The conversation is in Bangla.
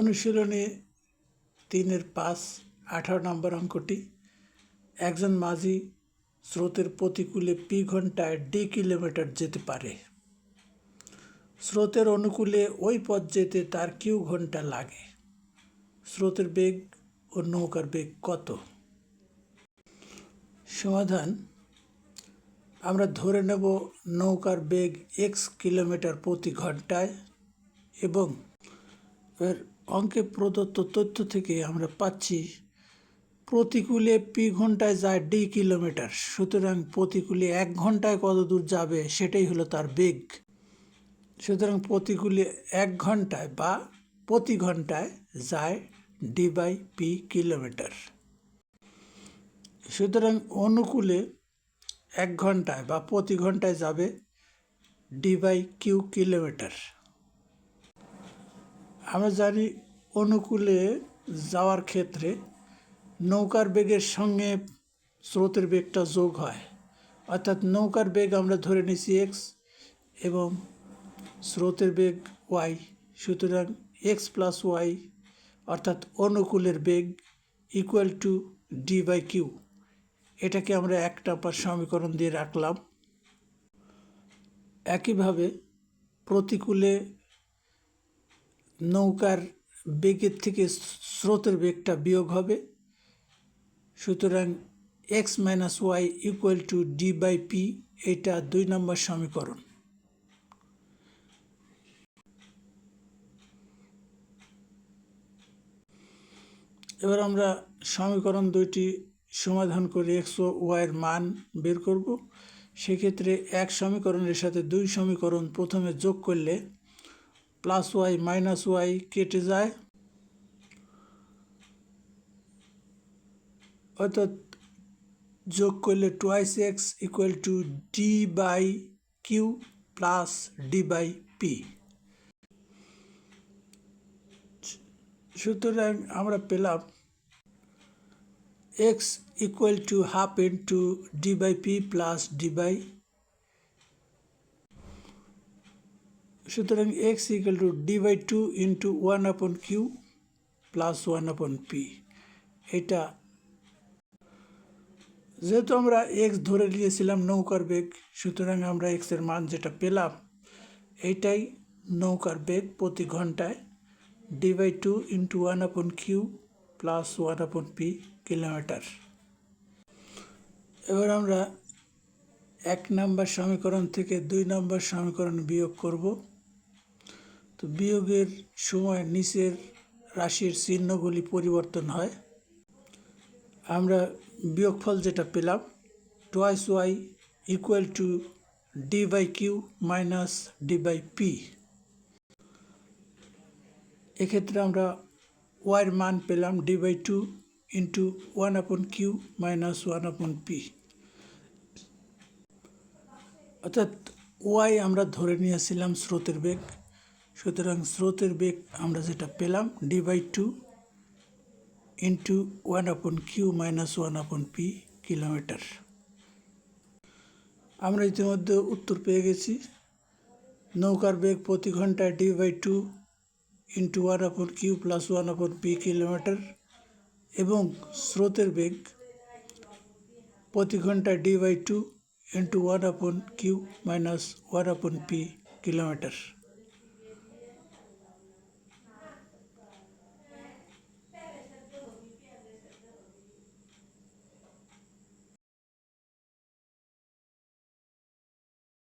অনুশীলনে তিনের পাঁচ, আঠারো নম্বর অঙ্কটি। একজন মাঝি স্রোতের প্রতিকূলে পি ঘন্টায় ডি কিলোমিটার যেতে পারে। স্রোতের অনুকূলে ওই পথ যেতে তার কিউ ঘণ্টা লাগে। স্রোতের বেগ ও নৌকার বেগ কত? সমাধান, আমরা ধরে নেব নৌকার বেগ এক্স কিলোমিটার প্রতি ঘন্টায় এবং অঙ্কে প্রদত্ত তথ্য থেকে আমরা পাচ্ছি প্রতিকূলে পি ঘন্টায় যায় ডি কিলোমিটার। সুতরাং প্রতিকূলে এক ঘন্টায় কত দূর যাবে সেটাই হলো তার বেগ। সুতরাং প্রতিকূলে এক ঘন্টায় বা প্রতি ঘন্টায় যায় ডি বাই পি কিলোমিটার। সুতরাং অনুকূলে এক ঘন্টায় বা প্রতি ঘন্টায় যাবে ডি বাই কিউ কিলোমিটার। আমরা জানি অনুকূলে যাওয়ার ক্ষেত্রে নৌকার বেগের সঙ্গে স্রোতের বেগটা যোগ হয়। অর্থাৎ নৌকার বেগ আমরা ধরে নিছি এক্স এবং স্রোতের বেগ ওয়াই সুতরাং এক্স প্লাস ওয়াই অর্থাৎ অনুকূলের বেগ equal to D by Q এটাকে আমরা এক নাম্বার সমীকরণ দিয়ে রাখলাম। একইভাবে প্রতিকূলে নৌকার বেগের থেকে স্রোতের বেগটা বিয়োগ হবে। সুতরাং X minus Y equal to D by P এটা দুই নম্বর সমীকরণ। এবার আমরা সমীকরণ দুইটি সমাধান করে এক্স ও ওয়াইয়ের মান বের করব। সেক্ষেত্রে এক সমীকরণের সাথে দুই সমীকরণ প্রথমে যোগ করলে প্লাস ওয়াই, মাইনাস ওয়াই কেটে যায়। অর্থাৎ যোগ করলে twice X equal to D by Q plus D by P সুতরাং আমরা পেলাম X equal to half into D by P plus D by সুতরাং X equal to D by two into one upon Q plus one upon P এটা যেহেতু আমরা এক্স ধরে নিয়েছিলাম নৌকার বেগ, সুতরাং আমরা এক্সের মান যেটা পেলাম এইটাই নৌকার বেগ প্রতি ঘন্টায় D by two into one upon Q plus one upon P kilometre এবার আমরা এক নম্বর সমীকরণ থেকে দুই নম্বর সমীকরণ বিয়োগ করব। তো বিয়োগের সময় নিচের রাশির চিহ্নগুলি পরিবর্তন হয়। আমরা বিয়োগফল যেটা পেলাম twice Y equal to D by Q minus D by P এক্ষেত্রে আমরা ওয়াইয়ের মান পেলাম D by two into one upon Q minus one upon P অর্থাৎ ওয়াই আমরা ধরে নিয়েছিলাম স্রোতের বেগ। সুতরাং স্রোতের বেগ আমরা যেটা পেলাম D by two into one upon Q minus one upon P kilometre আমরা ইতিমধ্যে উত্তর পেয়ে গেছি। নৌকার বেগ প্রতি ঘন্টায় D by two into one upon Q plus one upon P kilometre এবং স্রোতের বেগ প্রতি ঘন্টায় D by two into one upon Q minus one upon P kilometre